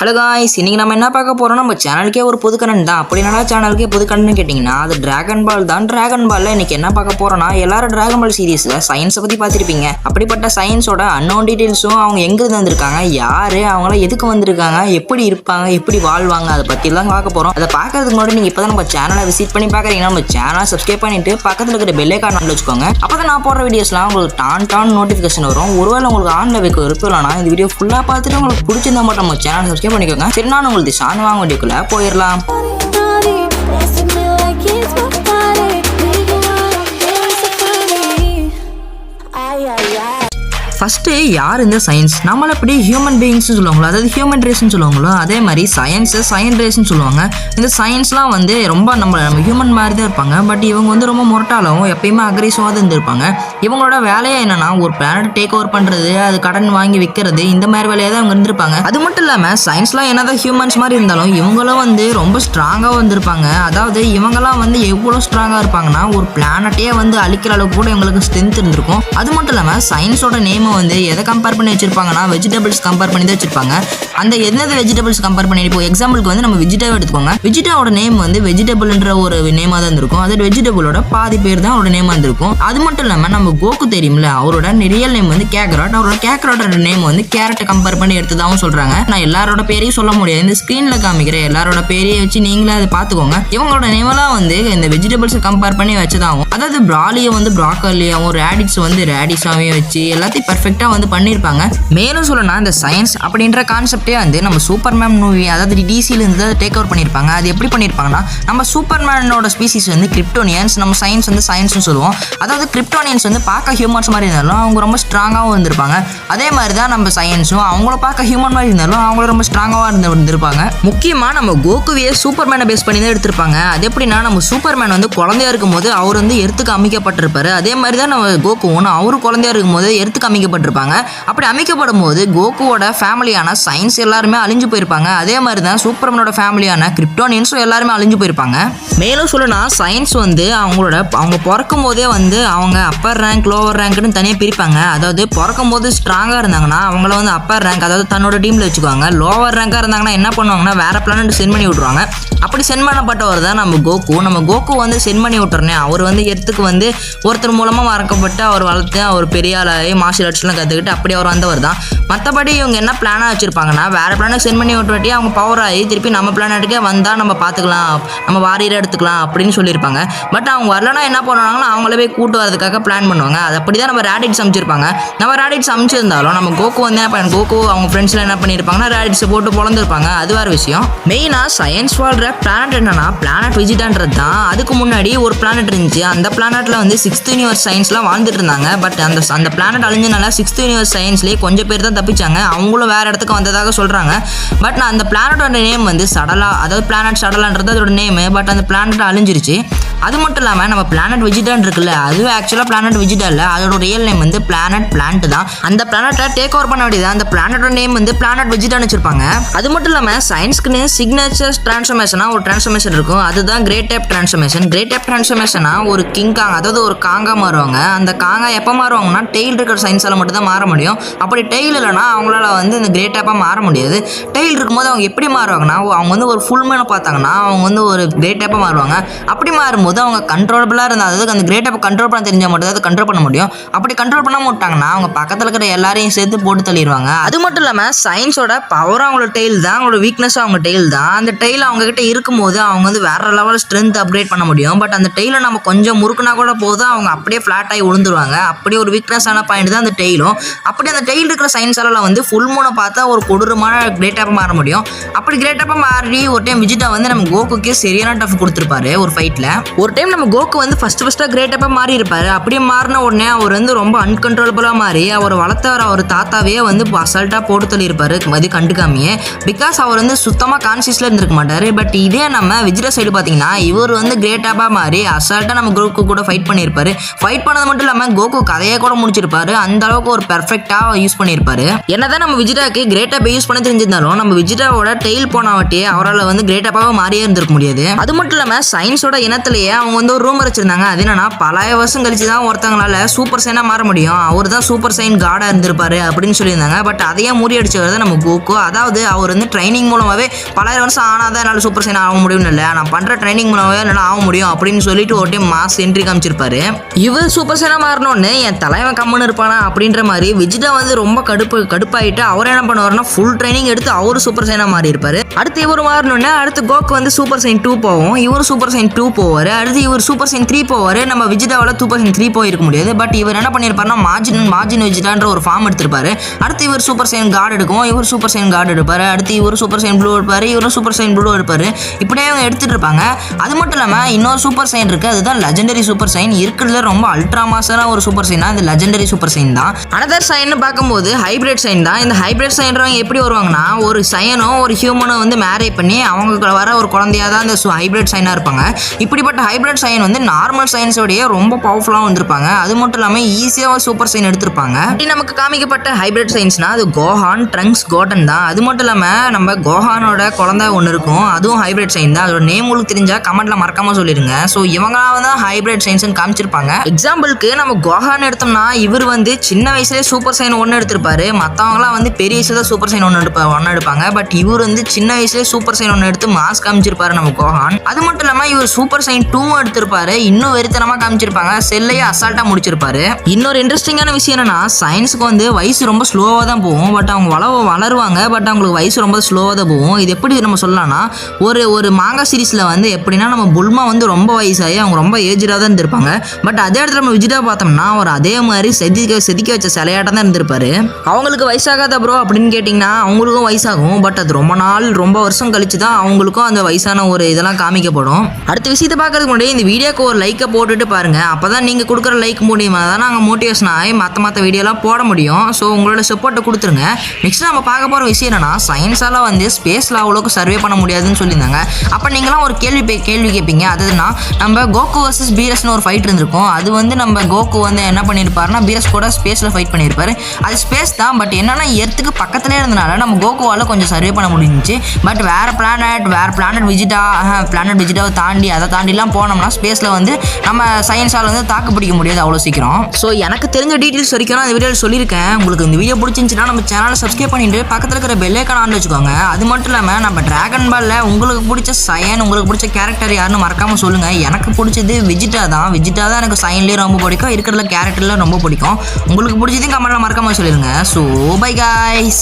Hello guys இன்னைக்கு நம்ம என்ன பார்க்க போகிறோம் நம்ம சேனலுக்கே ஒரு புது கண்ணன் தான். அப்படி என்னடா சேனலுக்கே புது கண்ணன் கேட்டிங்கன்னா அது டிராகன் பால் தான். டிராகன் பாலில் இன்னைக்கு என்ன பார்க்க போகிறோம்னா எல்லாரும் டிராகன் பால் சீரீஸில் சயின்ஸை பற்றி பார்த்துருப்பீங்க. அப்படிப்பட்ட சயின்ஸோட அன்னோன் டீட்டெயில்ஸும் அவங்க எங்கேருந்து வந்திருக்காங்க? யார்? அவங்களாம் எதுக்கு வந்திருக்காங்க? எப்படி இருப்பாங்க? எப்படி வாழ்வாங்க? அதை பற்றிலாம் பார்க்க போகிறோம் அதை பார்க்கறதுக்கு முன்னாடி நீங்கள் இப்போ தான் நம்ம சேனலை விசிட் பண்ணி பார்க்குறீங்கன்னா நம்ம சேனலை சப்ஸ்கிரைப் பண்ணிட்டு பக்கத்தில் இருக்கிற பெல்லே கார்டு வச்சுக்கோங்க. அப்போ தான் நான் போடுற வீடியோஸ்லாம் உங்களுக்கு டான் டான் நோட்டிஃபிகேஷன் வரும். ஒருவேளை உங்களுக்கு ஆன்லைன் வைக்க விருப்பம் இல்லைனா இந்த வீடியோ ஃபுல்லாக பார்த்துட்டு உங்களுக்கு பிடிச்சிருந்தா மட்டும் நம்ம சேனல் சப்ஸ்கிரைப் பண்ணிக்கோங்க சரி நான் உங்களுக்கு ஷான் வாங்க வீடியோக்குள்ள போயிடலாம் ஃபஸ்ட்டு யார் இந்த சயின்ஸ் நம்மளை எப்படி ஹியூமன் பீயிங்ஸ்னு சொல்லுவாங்களோ அதாவது ஹியூமன் ரேஸ்னு சொல்லுவாங்களோ அதே மாதிரி சயின்ஸு சயின்ஸ் ரேஸ்னு சொல்லுவாங்க. இந்த சயின்ஸ்லாம் வந்து ரொம்ப நம்ம நம்ம ஹியூமன் மாதிரி தான் இருப்பாங்க. பட் இவங்க வந்து ரொம்ப முரட்டாலும் எப்பயுமே அக்ரேசிவாக தான் இருந்திருப்பாங்க. இவங்களோட வேலையே என்னென்னா ஒரு பிளானட் டேக் ஓவர் பண்ணுறது அது கடன் வாங்கி விற்கிறது இந்த மாதிரி வேலையாக தான் அவங்க இருந்திருப்பாங்க. அது மட்டும் இல்லாமல் சயின்ஸ்லாம் என்னதான் ஹியூமன்ஸ் மாதிரி இருந்தாலும் இவங்களும் வந்து ரொம்ப ஸ்ட்ராங்காக வந்திருப்பாங்க. அதாவது இவங்கெல்லாம் வந்து எவ்வளோ ஸ்ட்ராங்காக இருப்பாங்கன்னா ஒரு பிளானட்டே வந்து அழிக்கிற அளவுக்கு கூட இவங்களுக்கு ஸ்ட்ரென்த் இருந்திருக்கும். அது மட்டும் இல்லாமல் சயின்ஸோட நேம் வந்து எதை கம்பேர் பண்ணி வச்சிருப்பாங்கன்னா வெஜிடபிள்ஸ் கம்பேர் பண்ணி தான் வச்சிருப்பாங்க. அந்த எந்தெந்த வெஜிடபிள்ஸ் கம்பேர் பண்ணி இப்போ எக்ஸாம்பிளுக்கு வந்து நம்ம வெஜிடா எடுத்துக்கோங்க. வெஜிடாவோட நேம் வந்து வெஜிடபிள்ன்ற ஒரு நேமாக தான் இருந்திருக்கும். அது வெஜிடபிளோட பாதி பேர் தான் அவரோட நேமாக இருந்திருக்கும். அது மட்டும் இல்லாமல் நம்ம கோகு தெரியும்ல அவரோட ரியல் நேம் வந்து கேக்ராட் அவரோட கேக்ராட்டோட நேம் வந்து கேரட்டை கம்பேர் பண்ணி எடுத்ததாகவும் சொல்கிறாங்க நான் எல்லாரோட பேரையும் சொல்ல முடியாது. இந்த ஸ்க்ரீனில் காமிக்கிற எல்லாரோட பேரையும் வச்சு நீங்களே அதை பார்த்துக்கோங்க. இவங்களோட நேமெல்லாம் வந்து இந்த வெஜிடபிள்ஸை கம்பேர் பண்ணி வச்சதாகும் அதாவது ப்ராலியை வந்து ப்ராக்கர்லியாகவும் ரேடிட்ஸ் வந்து ரேடிஸாவையும் வச்சு எல்லாத்தையும் பர்ஃபெக்டாக வந்து பண்ணியிருப்பாங்க மேலும் சொல்லணும்னா இந்த சயின்ஸ் அப்படின்ற கான்செப்டே வந்து நம்ம சூப்பர் மேன் மூவி அதாவது டிசியிலேருந்து அதை டேக் ஓவர் பண்ணியிருப்பாங்க அது எப்படி பண்ணியிருப்பாங்கன்னா நம்ம சூப்பர் மேனோட ஸ்பீசிஸ் வந்து கிரிப்டோனியன்ஸ் நம்ம சயின்ஸ் வந்து சயின்ஸ்னு சொல்லுவோம். அதாவது கிரிப்டோனியன்ஸ் வந்து பார்க்க ஹியூமன்ஸ் மாதிரி இருந்தாலும் அவங்க ரொம்ப ஸ்ட்ராங்காகவும் இருந்திருப்பாங்க. அதே மாதிரி தான் நம்ம சயின்ஸும் அவங்கள பார்க்க ஹியூமன் மாதிரி இருந்தாலும் அவங்களும் ரொம்ப ஸ்ட்ராங்காக இருந்து இருந்திருப்பாங்க. முக்கியமாக நம்ம கோகுவியை சூப்பர் மேனை பேஸ் பண்ணி தான் எடுத்திருப்பாங்க. அது எப்படின்னா நம்ம சூப்பர் மேன் வந்து குழந்தையா இருக்கும்போது அவர் வந்து எர்த்துக்கு அமைக்கப்பட்டிருப்பாரு. அதே மாதிரி தான் நம்ம கோகுவும் அவரு குழந்தையா இருக்கும்போது எர்த்துக்கு அமைக்கப்பட்டிருப்பாங்க அப்படி அமைக்கப்படும் போது கோகுவோட ஃபேமிலியான சயின்ஸ் எல்லாருமே அழிஞ்சு போயிருப்பாங்க. அதே மாதிரி தான் சூப்பர்மனோட ஃபேமிலியான கிரிப்டோனியன்ஸும் எல்லாருமே அழிஞ்சு போயிருப்பாங்க. மேலும் சொல்லணும்னா சயின்ஸ் வந்து அவங்களோட அவங்க பிறக்கும் போதே வந்து அவங்க அப்பர் ரேங்க் லோவர் ரேங்க்னு தனியாக பிரிப்பாங்க. அதாவது பிறக்கும் போது ஸ்ட்ராங்காக இருந்தாங்கன்னா அவங்கள வந்து அப்பர் ரேங்க் அதாவது தன்னோட டீமில் வச்சுக்குவாங்க. லோவர் ரேங்காக இருந்தாங்கன்னா என்ன பண்ணுவாங்கன்னா வேற பிளானட் சென்ட் பண்ணி விட்ருவாங்க அப்படி சென்ட் பண்ணப்பட்டவர் தான் நம்ம கோகு. நம்ம கோகு வந்து சென்ட் பண்ணி விட்டுறனே அவர் வந்து எர்த்துக்கு வந்து ஒருத்தர் மூலமாக மறக்கப்பட்டு அவர் வளர்த்து அவர் பெரிய ஆளாகி மார்ஷியல் ஆர்ட்ஸ்லாம் கற்றுக்கிட்டு அப்படியே அவர் வந்தவர் தான் மற்றபடி இவங்க என்ன பிளானாக வச்சுருப்பாங்கன்னா வேறு பிளானுக்கு சென்ட் பண்ணி விட்டுவாட்டி அவங்க பவர் ஆகி திருப்பி நம்ம பிளானட்டுக்கே வந்தால் நம்ம பார்த்துக்கலாம் நம்ம வாரியரை எடுத்துக்கலாம் அப்படின்னு சொல்லியிருப்பாங்க. பட் அவங்க வரலனா என்ன பண்ணுவாங்கன்னா அவங்களே போய் கூட்டு வரதுக்காக பிளான் பண்ணுவாங்க. அது அப்படி தான் நம்ம ரேடிட்ஸ் அமைச்சிருப்பாங்க நம்ம ரேடிட்ஸ் அமைச்சிருந்தாலும் நம்ம கோகு வந்து என்ன பண்ண கோகு அவங்க ஃப்ரெண்ட்ஸ்லாம் என்ன பண்ணியிருப்பாங்கன்னா ரேடிட்ஸை போட்டு பிறந்திருப்பாங்க அது வேறு விஷயம். மெயினாக சயின்ஸ் வாழ்கிற பிளானட் என்னன்னா பிளானட் விஜிட்டான்றது தான். அதுக்கு முன்னாடி ஒரு பிளானட் இருந்துச்சு. அந்த பிளானட்டில் வந்து சிக்ஸ்த் யூனிவர்ஸ் சயின்ஸ்லாம் வாழ்ந்துட்டு இருந்தாங்க. பட் அந்த அந்த பிளானட் அழிஞ்சனால சிக்ஸ்த் யூனிவர்ஸ் சயின்ஸ்லேயே கொஞ்சம் பேர் தான் தப்பிச்சாங்க. அவங்களும் வேற இடத்துக்கு வந்ததாக சொல்கிறாங்க பட் நான் அந்த பிளானட்டோட நேம் வந்து சடலா அதாவது பிளானட் சடலான்றது அதோட நேமு பட் அந்த பிளானட் அழிஞ்சிருச்சு. அது மட்டும் இல்லாமல் நம்ம பிளானட் விஜிடான் இருக்குல்ல அதுவும் ஆக்சுவலாக பிளானட் விஜிடா இல்லை. அதோட ரியல் நேம் வந்து பிளானட் பிளான்ட் தான். அந்த பிளானட்டை டேக் ஓவர் பண்ண வேண்டியது அந்த பிளானட்டோட நேம் வந்து பிளானட் விஜிடான் வச்சிருப்பாங்க. அது மட்டும் இல்லாமல் சயின்ஸ்க்குன்னு சிக்னேச்சர் டிரான்ஸ்ஃபர்மேஷனாக ஒரு டிரான்ஸ்ஃபர்மேஷன் இருக்கும். அதுதான் great type transformation great type டிரான்ஸ்ஃபர்மேஷனாக ஒரு கிங் காங் அதாவது ஒரு காங்கா மாறுவாங்க. அந்த காங்கா எப்போ மாறுவாங்கன்னா டெய்ல் இருக்கிற சயின்ஸால் மட்டும் தான் மாற முடியும். அப்படி டெய்லில் இல்லைனா அவங்களால வந்து இந்த கிரேட் டைப்பாக மாற முடியாது. டெய்ல் இருக்கும்போது அவங்க எப்படி மாறுவாங்கன்னா அவங்க வந்து ஒரு ஃபுல் மேனை பார்த்தாங்கன்னா அவங்க வந்து ஒரு கிரேட் டைப்பாக மாறுவாங்க. அப்படி மாறும்போது அவங்க கண்ட்ரோலபிளாக இருந்தால் அதாவது அந்த கிரேட் டைப்பை கண்ட்ரோல் பண்ண தெரிஞ்சால் மட்டும் தான் அதை கண்ட்ரோல் பண்ண முடியும். அப்படி கண்ட்ரோல் பண்ண விட்டாங்கன்னா அவங்க பக்கத்தில் இருக்கிற எல்லாரையும் சேர்த்து போட்டு தள்ளிடுவாங்க அது மட்டும் இல்லாமல் சயின்ஸோட பவர் அவங்களோட டெய்ல் தான் அவங்களோட வீக்னஸும் அவங்க டெய்ல் தான். அந்த டெய்ல் அவங்க கிட்ட இருக்கும்போது அவங்க வந்து வேற லெவல் ஸ்ட்ரென்த் அப்கிரேட் பண்ண முடியும். பட் அந்த டெய்லை நம்ம கொஞ்சம் முறுக்குனா கூட போதும் அவங்க அப்படியே ஃப்ளாட் ஆகி விழுந்துருவாங்க அப்படியே ஒரு வீக்னஸான பாயிண்ட் தான் அந்த டெய்லும் அப்படி அந்த டெய்ல் இருக்கிற சயின்ஸால வந்து ஃபுல் மூனை பார்த்தா ஒரு கொடூரமான கிரேட்டாக மாற முடியும். அப்படி கிரேட்டப்பாக மாறி ஒரு டைம் விஜிட்டா வந்து நம்ம கோகுக்கே சரியான டஃப் கொடுத்துருப்பாரு ஒரு ஃபைட்டில் ஒரு டைம் நம்ம கோகு வந்து ஃபர்ஸ்ட் ஃபஸ்ட்டாக கிரேட்டப்பாக மாறி இருப்பாரு. அப்படியே மாறின உடனே அவர் வந்து ரொம்ப அன்கன்ட்ரோலபுளாக மாறி அவர் வளர்த்தவர் அவர் தாத்தாவே வந்து அசால்ட்டாக போட்டு தள்ளியிருப்பாரு. மதி கண்டுக்காமையே. பிகாஸ் அவர் வந்து சுத்தமாக கான்சியஸில் இருந்திருக்க மாட்டார். பட் இதே நம்ம விஜிதா சைடு பார்த்தீங்கன்னா இவர் வந்து கிரேட்டாப்பாக மாறி அசால்ட்டாக நம்ம கோகு கூட ஃபைட் பண்ணியிருப்பாரு. ஃபைட் பண்ணது மட்டும் இல்லாமல் கோகு கதையை கூட முடிச்சிருப்பாரு. அந்த அளவுக்கு ஒரு பெர்ஃபெக்டாக யூஸ் பண்ணியிருப்பாரு. என்னதான் நம்ம விஜிடாக்கு கிரேட்டாப்பை யூஸ் பண்ண தெரிஞ்சிருந்தாலும் நம்ம விஜிடாவோட டெயில் போனாவட்டி அவரால் வந்து கிரேட்டாப்பாக மாறியே இருந்திருக்க முடியாது. அது மட்டும் இல்லாமல் சயின்ஸோட இனத்திலேயே அவங்க வந்து ஒரு ரூமர் வச்சிருந்தாங்க. அது என்னன்னா பல வருஷம் கழிச்சு தான் ஒருத்தவங்களால சூப்பர் சைனாக மாற முடியும். அவர் தான் சூப்பர் சைன் காடாக இருந்திருப்பாரு அப்படின்னு சொல்லியிருந்தாங்க. பட் அதையே முறியடிச்சவர் தான் நம்ம கோகு அதாவது அவர் வந்து ட்ரைனிங் மூலமாகவே பலாயிரம் வருஷம் ஆனாதான் என்னால் சூப்பர் சைன் ஆக முடியும்னு இல்லை. நான் பண்ணுற ட்ரைனிங் மூலமாகவே என்னால் ஆக முடியும் அப்படின்னு சொல்லிட்டு ஒரு டைம் மாஸ் என்ட்ரி காமிச்சிருப்பாரு. இவர் சூப்பர் சைனாக மாறணும்னு என் தலைவன் கம்முன்னு இருப்பானா அப்படின்ற மாதிரி விஜிதா வந்து ரொம்ப கடுப்பு கடுப்பாயிட்டு அவர் என்ன பண்ணுவாருன்னா ஃபுல் ட்ரைனிங் எடுத்து அவரு சூப்பர் சைனா மாறி இருப்பார் அடுத்து இவர் மாறணும்னா அடுத்து கோக்கு வந்து சூப்பர் சைன் டூ போவோம் இவர் சூப்பர் சைன் டூ போவார் அடுத்து இவர் சூப்பர் சைன் த்ரீ போவார் நம்ம விஜிதாவில் சூப்பர் சைன் த்ரீ போயிருக்க முடியாது பட் இவர் என்ன பண்ணியிருப்பார்னா மார்ஜின் மார்ஜின் விஜிதான்ற ஒரு ஃபார்ம் எடுத்திருப்பாரு அடுத்து இவர் சூப்பர் சைன் கார்டு எடுக்கும் இவர் சூப்பர் சைன் கார்டு எடுப்பார் அடுத்து இவர் சூப்பர் சைன் ப்ளூ எடுப்பார் இவரும் சூப்பர் சைன் ப்ளூ எடுப்பார் இப்படியே அவங்க எடுத்துட்டு இருப்பாங்க அது மட்டும் இல்லாமல் இன்னொரு சூப்பர் சைன் இருக்குது அதுதான் லெஜெண்டரி சூப்பர் சைன் இருக்கிறதுல ரொம்ப அல்ட்ரா மாசான ஒரு சூப்பர் சைனா இந்த லெஜெண்டரி சூப்பர் சைன் தான் அனதர் சைன் பார்க்கும்போது ஹைப்ரிட் சைன் தான். இந்த ஹைப்ரிட் சைன்றவங்க எப்படி வருவாங்கன்னா ஒரு சயனும் ஒரு ஹியூமனும் வந்து மேரேஜ் பண்ணி அவங்க வர ஒரு குழந்தையாக தான் இந்த ஹைப்ரிட் சைனாக இருப்பாங்க. இப்படிப்பட்ட ஹைப்ரிட் சைன் வந்து நார்மல் சயின்ஸோடைய ரொம்ப பவர்ஃபுல்லாக வந்திருப்பாங்க. அது மட்டும் இல்லாமல் ஈஸியாக சூப்பர் சைன் எடுத்திருப்பாங்க. அப்படி நமக்கு காமிக்கப்பட்ட ஹைப்ரிட் சயின்ஸ்னா அது கோஹான் ட்ரங்க்ஸ் கோட்டன் தான். அது மட்டும் இல்லாமல் நம்ம கோஹானோட குழந்தை ஒன்று இருக்கும். அதுவும் ஹைப்ரிட் சைன் தான். அதோட நேம் உங்களுக்கு தெரிஞ்சால் கமெண்ட்டில் மறக்காமல் சொல்லிடுங்க. ஸோ இவங்களாவது தான் ஹைப்ரிட் சயின்ஸ்னு காமிச்சிருப்பாங்க. எக்ஸாம்பிளுக்கு நம்ம கோஹான் எடுத்தோம்னா இவர் வந்து சின்ன வயசுலேயே சூப்பர் சைன் ஒன்று எடுத்திருப்பாரு. மற்றவங்களாம் வந்து பெரிய வயசுல தான் சூப்பர் சைன் ஒன்று எடுப்பா ஒன்று எடுப்பாங்க. பட் இவர் வந்து சின்ன வயசுலேயே சூப்பர் சைன் ஒன்று எடுத்து மாஸ் காமிச்சிருப்பாரு நம்ம கோஹான். அது மட்டும் இல்லாமல் இவர் சூப்பர் சைன் டூவும் எடுத்திருப்பாரு. இன்னும் வெறித்தனமாக காமிச்சிருப்பாங்க. செல்லையே அசால்ட்டாக முடிச்சிருப்பாரு. இன்னொரு இன்ட்ரெஸ்டிங்கான விஷயம் என்னன்னா சயின்ஸுக்கு வந்து வயசு ரொம்ப ஸ்லோவாக தான் போகும். பட் அவங்க வள வளருவாங்க. பட் அவங்களுக்கு வயசு ரொம்ப ஸ்லோவாக தான் போகும். இது எப்படி நம்ம சொல்லலாம்னா ஒரு ஒரு மாங்கா சீரிஸில் வந்து எப்படின்னா நம்ம புல்மா வந்து ரொம்ப வயசாகி அவங்க ரொம்ப ஏஜ்டாக தான் இருந்திருப்பாங்க. பட் அதே இடத்துல நம்ம விஜிதா பார்த்தோம்னா அவர் அதே மாதிரி செதுக்க செதுக்கி வச்ச சிலையாட்டம் தான் இருந்திருப்பாரு. அவங்களுக்கு வயசாகாத ப்ரோ அப்படின்னு கேட்டிங்கன்னா அவங்களுக்கும் வயசாகும். பட் அது ரொம்ப நாள் ரொம்ப வருஷம் கழிச்சு தான் அவங்களுக்கும் அந்த வயசான ஒரு இதெல்லாம் காமிக்கப்படும். அடுத்த விஷயத்தை பார்க்கறதுக்கு முன்னாடி இந்த வீடியோக்கு ஒரு லைக்கை போட்டுட்டு பாருங்க. அப்போ தான் நீங்கள் கொடுக்குற லைக் மூலியமாக தான் நாங்கள் மோட்டிவேஷன் ஆகி மற்ற மற்ற வீடியோலாம் போட முடியும். ஸோ உங்களோட சப்போர்ட்டை கொடுத்துருங்க. நெக்ஸ்ட் நம்ம பார்க்க போகிற விஷயம் என்னன்னா சயின்ஸால் வந்து ஸ்பேஸில் அவ்வளோக்கு சர்வே பண்ண முடியாதுன்னு சொல்லியிருந்தாங்க. அப்போ நீங்களாம் ஒரு கேள்வி பே- கேள்வி கேட்பீங்க. அதுனா நம்ம கோகு வர்சஸ் பீரஸ்னு ஒரு ஃபைட் இருந்திருக்கும். அது வந்து நம்ம கோகு வந்து என்ன பண்ணியிருப்பாருன்னா பீரஸ் கூட ஸ்பேஸில் ஃபைட் பண்ணியிருப்பாரு அது ஸ்பேஸ் தான் பட் என்னன்னா எர்த்துக்கு பக்கத்துலேயே இருந்தனால நம்ம கோகுவால் கொஞ்சம் சர்வே பண்ண முடிஞ்சுச்சு. பட் வேறு பிளானட் வேறு பிளானட் விஜிட்டா பிளானட் விஜிட்டாவை தாண்டி அதை தாண்டிலாம் போனோம்னா ஸ்பேஸில் வந்து நம்ம சயின்ஸால் வந்து தாக்கு பிடிக்க முடியாது அவ்வளோ சீக்கிரம். ஸோ எனக்கு தெரிஞ்ச டீட்டெயில்ஸ் வரைக்கும் நான் இந்த வீடியோவில் சொல்லியிருக்கேன். உங்களுக்கு இந்த வீடியோ பிடிச்சிருந்துச்சுன்னா நம்ம சேனலை சப்ஸ்கிரைப் பண்ணிட்டு பக்கத்தில் இருக்கிற பெல்லைக்கான ஆன் வச்சுக்கோங்க. அது மட்டும் இல்லாமல் நம்ம டிராகன் பாலில் உங்களுக்கு பிடிச்ச சயன் உங்களுக்கு பிடிச்ச கேரக்டர் யாருன்னு மறக்காமல் சொல்லுங்கள் எனக்கு பிடிச்சது விஜிட்டா தான். விஜிட்டா தான் எனக்கு சயன்லேயே ரொம்ப பிடிக்கும். இருக்கிற கேரக்டர்லாம் ரொம்ப பிடிக்கும். உங்களுக்கு பிடிச்சதையும் கமெண்ட்டில் மறக்காமல் சொல்லிடுங்க ஸோ பை காய்ஸ்